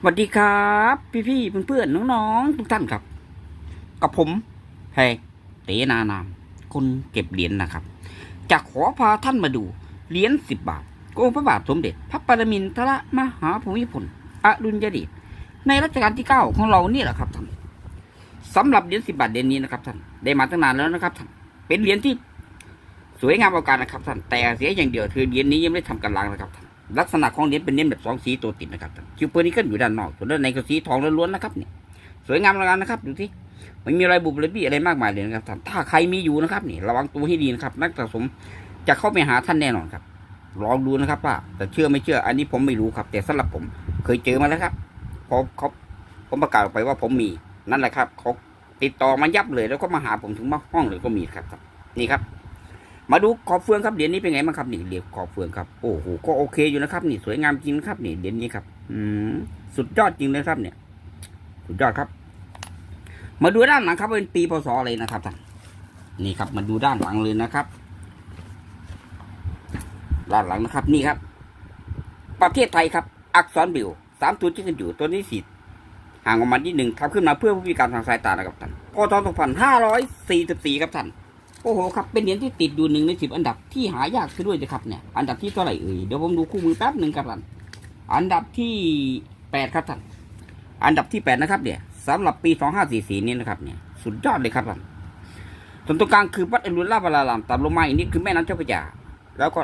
สวัสดีครับ พี่ๆเพื่อนๆน้องๆทุกท่านครับ กับผมแพรเตนานาม คนเก็บเหรียญนะครับ จะขอพาท่านมาดูเหรียญสิบบาทองค์พระบาทสมเด็จ พระปรมินทรมหาภูมิพลอดุลยเดชในรัชกาลที่เก้าของเรานี่แหละครับท่านสำหรับเหรียญสิบบาทเหรียญนี้นะครับท่านได้มาตั้งนานแล้วนะครับท่านเป็นเหรียญที่สวยงามเอาการนะครับท่านแต่เสียอย่างเดียวคือเหรียญนี้ยังไม่ได้ทำกันล้างนะครับท่าน ลักษณะของเหรียญเป็นเหรียญแบบสองสีตัวติดนะครับคิวเปอร์นี่ก็อยู่ด้านนอกส่วนด้านในก็สีทองล้วนๆนะครับเนี่ยสวยงามแล้วกันนะครับดูที่ไม่มีรอยบุบเลยบี้อะไรมากมายเลยนะครับท่านถ้าใครมีอยู่นะครับนี่ระวังตัวให้ดีนะครับ นักสะสมจะเข้าไปหาท่านแน่นอนครับ ลองดูนะครับว่าแต่เชื่อไม่เชื่อ อันนี้ผมไม่รู้ครับ แต่สำหรับผมเคยเจอมาแล้วครับพอเขาผมประกาศออกไปว่าผมมีนั่นแหละครับเขาติดต่อมายับเลยแล้วก็มาหาผมถึงมาห้องเลยก็มีครับ นี่ครับ มาดูขอบเฟืองครับเหรียญนี้เป็นไงบ้างครับนี่เหรียญขอบเฟืองครับโอ้โหก็โอเคอยู่นะครับ นี่สวยงามจริงครับนี่เหรียญนี้ครับ อืมสุดยอดจริงเลยครับ เนี่ย สุดยอดครับ มาดูด้านหลังครับเป็นปีพศอะไรนะครับท่านนี่ครับ มาดูด้านหลังเลยนะครับ ด้านหลังนะครับ นี่ครับ ประเทศไทยครับ อักษรบิวสามตัวที่กันอยู่ตัวนี้สีห่างออกมาที่หนึ่งทำขึ้นมาเพื่อผู้พิการทางสายตานะครับท่านพศสองพันห้าร้อยสี่สิบสี่ครับท่าน อ้โหครับเป็นเหรียญที่ติดอยู่หนึ่งในสิบอันดับที่หายากซะด้วยนะครับเนี่ยอันดับที่เท่าไหร่เอ่ยเดี๋ยวผมดูคู่มือแป๊บหนึ่งครับท่านอันดับที่แปดครับท่านอันดับที่แปดนะครับเนี่ยสำหรับปีสองห้าสี่สี่นี้นะครับเนี่ยสุดยอดเลยครับท่านส่วนตรงกลางคือวัดอรุณราชวรารามตามลงมาอีกนิดคือแม่น้ำเจ้าพระยาแล้วก็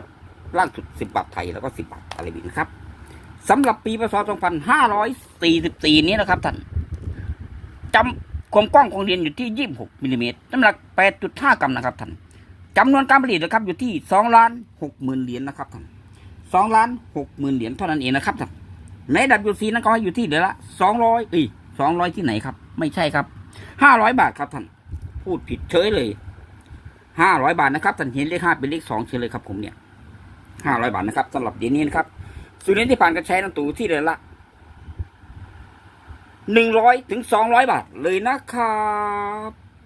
ล่างสุดสิบบาทไทยแล้วก็สิบบาทอะไรบีนะครับสำหรับปีพศสองพันห้าร้อยสี่สิบสี่นี้นะครับท่านจำ ความกว้างของเหรียญอยู่ที่ 26มิลลิเมตรน้ำหนัก 8.5 กรัมนะครับท่านจำนวนการผลิตนะครับอยู่ที่2ล้าน6หมื่นเหรียญนะครับท่าน2ล้าน6หมื่นเหรียญเท่านั้นเองนะครับท่านในดับยูซีนั้นก็ให้อยู่ที่เดือนละ 200เอ้ย200 ที่ไหนครับ ไม่ใช่ครับ 500 บาทครับท่านพูดผิดเฉยเลย 500 บาทนะครับท่านเห็นเลข5เป็นเลข2เฉยเลยครับผมเนี่ย500 บาทนะครับสำหรับเหรียญนี้นะครับส่วนเหรียญที่ผ่านการใช้นั้นตูที่เดือนละ หนึ่งร้อยถึงสองร้อยบาทเลยนะครับ